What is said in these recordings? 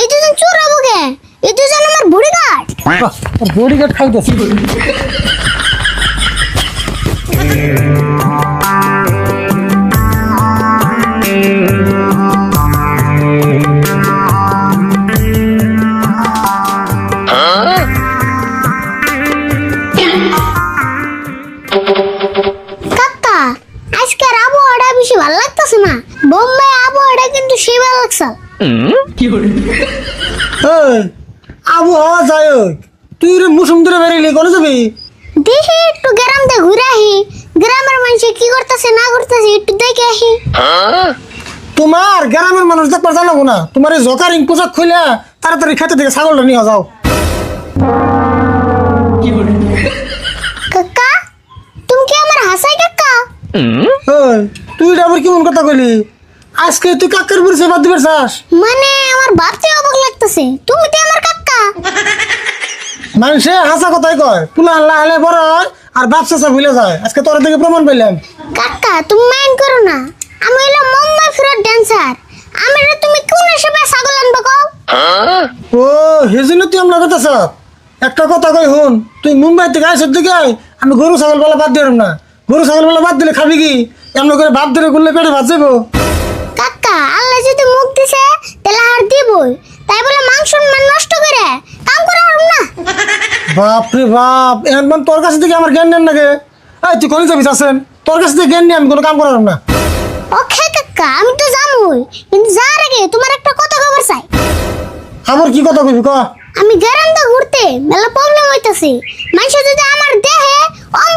এই দুজন চোর হব কে এই দুজন আমার বুড়ি গাছ বডি গার্ড খাইতেছি আজকের আবহাওয়াটা বেশি ভালো লাগতেছে না। বোম্বাই আবহাওয়াটা কিন্তু সেই ভালো লাগছে। এই আবহাওয়া যায় তুই মুসুম ধরে বেরিয়ে কোনে যাবি? দেখি একটু গ্রাম দিয়ে ঘুরে আহি। গ্রামের মানুষ কি করতেছে না করতেছে একটু দেখে আহি। তোমার গ্রামের মানুষ দেখবার জানাব না? তোমার এই জকারিং পোশাক খুলে তাড়াতাড়ি খেতে থেকে ছাগলটা নিয়ে যাও। কাকা তুমি কি আমার হাসাই কাকা? তুই এটা আবার কেমন কথা কইলি? আজকে তুই কাকের পরিচয় বাদ দিবার চাস মানে আমার ভাবতে অবাক লাগতেছে। তুমি তো আমার কাকা। মানুষে হাসা কথাই কয় পুলা আল্লাহ আলে বড় হয় আর সব ভুলে যায়। আজকে তোর থেকে প্রমাণ পেলাম। কাকা তুমি মাইন্ড করো না। আমি হইল মুম্বাই ফেরত ড্যান্সার আমি রে তুমি কোন হিসেবে ছাগল আনব কও? ও হেজিনো তুই আমরা কথা সব একটা কথা কই হুন তুই মুম্বাই থেকে আসর দিকে আমি গরু ছাগল বেলা বাদ দিলাম না। গরু ছাগল বেলা বাদ দিলে খাবি কি? এমন করে ভাত দিলে করলে পেটে ভাত যাব কাকা আল্লাহ যদি মুখ দিছে তাহলে আর দিবই। তাই বলে মাংস মান নষ্ট করে কাম করে না। বাপ রে বাপ এখন তোর কাছে থেকে আমার জ্ঞান নেন নাকি এই তুই কোন যাবি আছেন? তোর কাছে থেকে জ্ঞান নিয়ে আমি কোনো কাম করার না। ওকে কাকা আমি তো জামুই কিন্তু যার আগে তোমার একটা কথা খবর চাই। আমার কি কথা কইবি ক? আমি গ্যারান্টা ঘুরতে মেলা প্রবলেম হইতাছে। মানুষ যদি আমার দেহে অম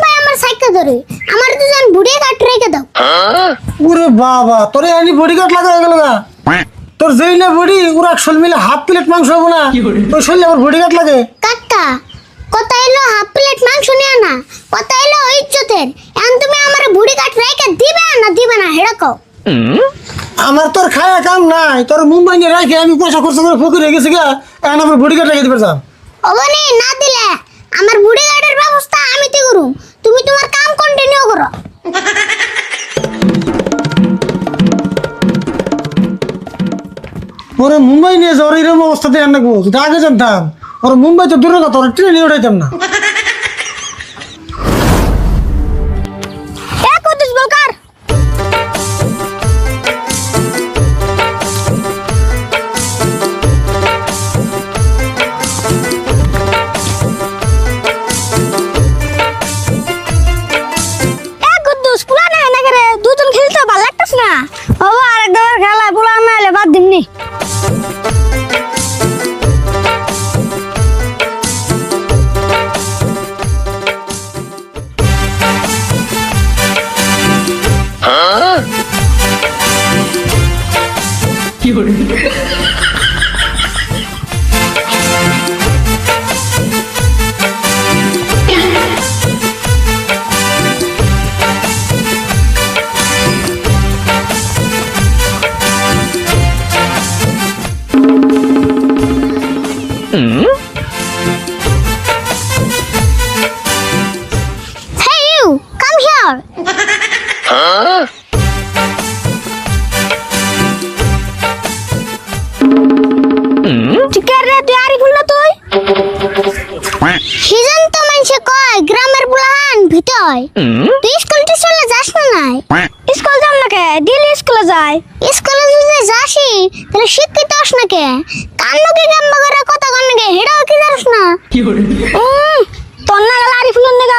আমার ধরে। আমার দুজন বুড়িয়ে কাট রেখে দাও। ওরে বাবা তোর এনি বডি গার্ড লাগা গেল না তোর যেই না বডি ওরা শোল মিলে হাফ প্লেট মাংস হব না। তোর শরীরে আমার বডি গার্ড লাগে? কাকা কথা এলো হাফ প্লেট মাংস নিয়ে না। কথা এলো ইজ্জতের। এখন তুমি আমার বুড়ি কাট রেখে দিবে না দিবে না হেড়া কও। আমার তোর খায়া কাম নাই তোর মুম্বাই নিয়ে রাখে আমি পয়সা খরচ করে ফকির গেছি গা। এখন আমার বডি গার্ড রেখে দিবে যাম অবনি না দিলে আমার বুড়ি গাড়ির ব্যবস্থা আমি তে করুম? ওরে মুম্বাই নিয়ে যাওয়ার এরকম অবস্থাতে আনব যদি আগে জানতাম। ওর মুম্বাই তো দূরের কথা, ওর ট্রেনে উঠাইতাম না। দুজন খেলতে ভালো লাগতাছ না? বাবা আরেকবার খেলা, পুলা না হলে বাদ দিমনি। Hey তুই স্কুল টিউশনে যাস না নাই? স্কুল যাম না কে? ডেলি স্কুলে যাই স্কুলে যদি যাসি তাহলে শিক্ষিত হস না কে? গাম্বা করে কথা কন কে হেডাও কি জানিস না? তোর না গেলে আরি ফুলের নাকি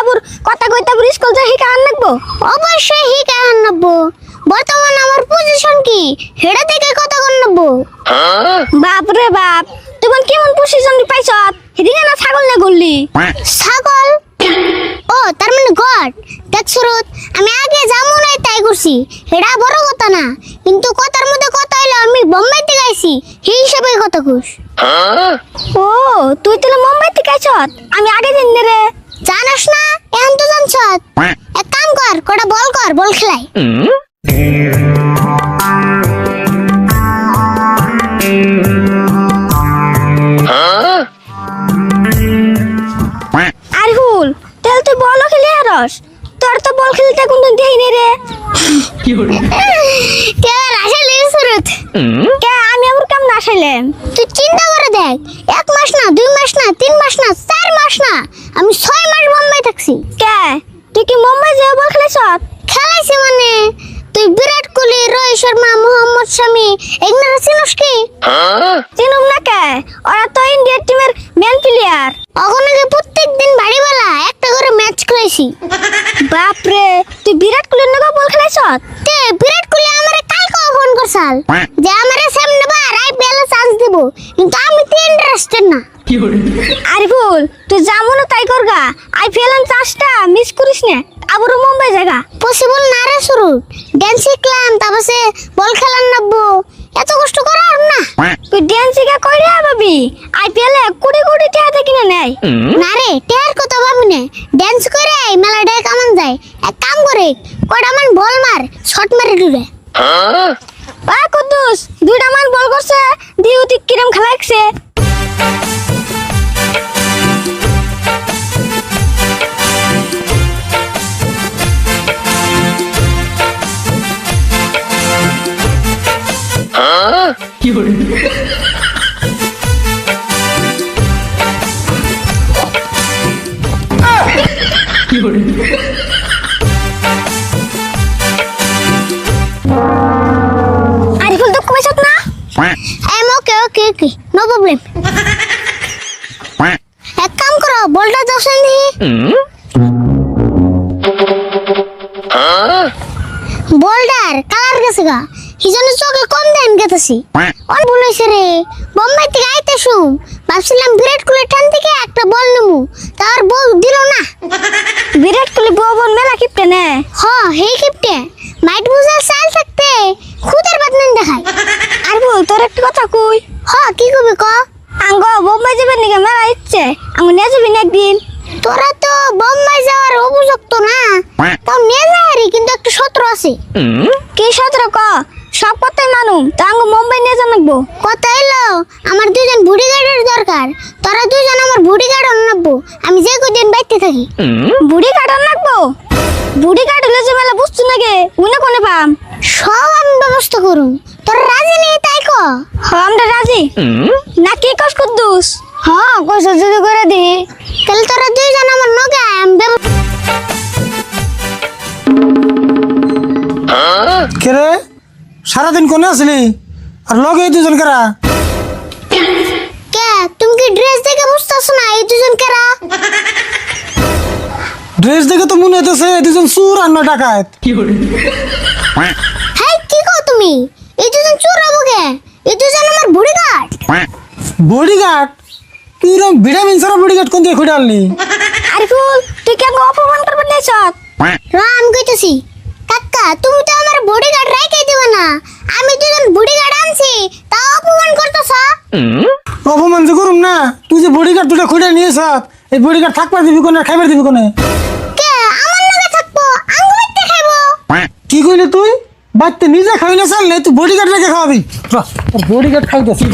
কথা কইতে আবুর স্কুল যাই হিকা আন নাকবো? অবশ্যই হিকা আন নাকবো। বর্তমান আমার পজিশন কি? হেডা থেকে কথা কন নাকবো। বাপ রে বাপ তুমি কেমন পজিশন পাইছ? হেদিকে না ছাগল না গল্লি? ছাগল? ও তার মানে গড। দেখ সুরত আমি আগে যাব নাই তাই করছি। এটা বড় কথা না কিন্তু কথার মধ্যে কথা হইল আমি বোম্বাই থেকে আইছি সেই হিসাবে কথা কুস ও তুই তাহলে মুম্বাই থেকে আইছ আমি আগে দিন রে। জানাস না এখন তো জানছ এক কাম কর কটা বল কর বল খেলাই। এক মাস না দুই মাস না তিন মাস না চার মাস না। আমি ছয় মাস বোম্বাই থাকছি। কে? তুই কি মুম্বাই যে বল খেলাইছ খেলাইছি মানে। তুই বিরাট কোহলি রোহিত শর্মা মোহাম্মদ শামি এগুলো চিনস কি? চিনুম না কে? ওরা তো ইন্ডিয়ার টিমের মেন প্লেয়ার ওখানে প্রত্যেক দিন বাড়িবেলা একটা করে ম্যাচ খেলাইছি বাপ রে তুই বিরাট কোহলির নাকি বল খেলাইছ তে বিরাট কোহলি আমারে কালকে ফোন করছাল। যে আমারে সামনে বার আইপিএল চান্স দেব। কিন্তু ইন্টারেস্টেড না। আরে বল তুই যা মনে তাই করগা? আইপিএল এর চান্সটা মিস করিস না। আবারও মুম্বাই জায়গা। পসিবল না রে শুরু। ড্যান্স শিখলাম তারপরে বল খেলার নাববো এত কষ্ট করার না। তুই ড্যান্স শিখা কইরে ভাবি? আইপিএল এ কোটি কোটি টাকা কিনে নেয়। না রে টেয়ার কথা ভাবি না। ড্যান্স করে মেলা ডে কামান যায়। এক কাম করে কয়টা মান বল মার শট মারি দূরে। বা কুদ্দুস দুইটা মান বল করছে দিউ তুই কিরম খেলাইছে। আরিফুল দুঃখ পেছত না? এম ওকে ওকে ওকে। প্রবলেম এক কাম করো বলটা দশেন দি বোল্ডার কালার গেছে গা হিজনে চোখে কম দেন গেতেছি। অন বলেছে রে বোম্বাই থেকে আইতে শুম। ভাবছিলাম বিরাট কোহলি ঠান থেকে একটা বল নেব তার বল দিল না। বিরাট কোহলি বউ বোন মেলা কিপটে নে। হ হেই কিপটে। মাইট বুঝাল চাল থাকতে খুদের বাদনান দেখায়। আর বল তোর একটা কথা কই? হ কি কবি ক? আঙ্গ বোম্বাই যাবেন নাকি? মেলা ইচ্ছে। আঙ্গ নিয়ে যাবি না একদিন? তোরা তো বোম্বাই যাওয়ার উপযুক্ত না। তাও নিয়ে যাওয়ারই কিন্তু একটা সত্র আছে। কি সত্র ক? সব কথাই মানুম তো আঙ্গ মুম্বাই নিয়ে যান লাগবো কথা এলো আমার দুজন বুড়ি গার্ডের দরকার। তোরা দুজন আমার বুড়ি গার্ড আনব আমি যে কদিন বাইতে থাকি। বুড়ি গার্ড আনব বুড়ি গার্ড হলে যে মেলা বুঝছ নাকি? উনি কোনে পাম? সব আমি ব্যবস্থা করুম তোর রাজি নেই তাই ক হ আমরা রাজি না কি কস কুদ্দুস? হ্যাঁ কস যদি করে দি। তাহলে তোরা দুইজন আমার নগে আয়, আমি ব্যব- কে রে? সারাদিন কোনে আসলি? আর লগে এই দুজন কেরা? কে? তুমি কি ড্রেস দেখে বুঝতেছ না এই দুজন কেরা? ড্রেস দেখে তো মনে হইতেছে এই দুজন চুর আর না ডাকাত। হ্যাঁ কি কও তুমি? এই দুজন চোর হব কে? এই দুজন বডিগার্ড? তুই এরকম ভিটামিন সারা বডিগার্ড কোন দিয়ে খুঁড়ে আনলি? আরিফুল তুই কেন অপমান করবে নেছ রাম কইতেছি কাকা তুমি তো আমার বডি গার্ড রাইখাই দিবে না। আমি দুজন বডি গার্ড আনছি তা অপমান করতেছ? অপমান যে করুম না তুই যে বডিগার্ড দুটা খুঁড়ে নিয়েছ এই বডিগার্ড থাকবার দিবি কোনে খাইবার দিবি কোনে? কে? আমার লগে থাকব আঙ্গু মারতে খাইবো। কি কইলি তুই? বাচ্চা নিজে খাবি না চাললে তুই বডিগার্ড রেখে খাওয়াবি। বডিগার্ড খাইতেছি।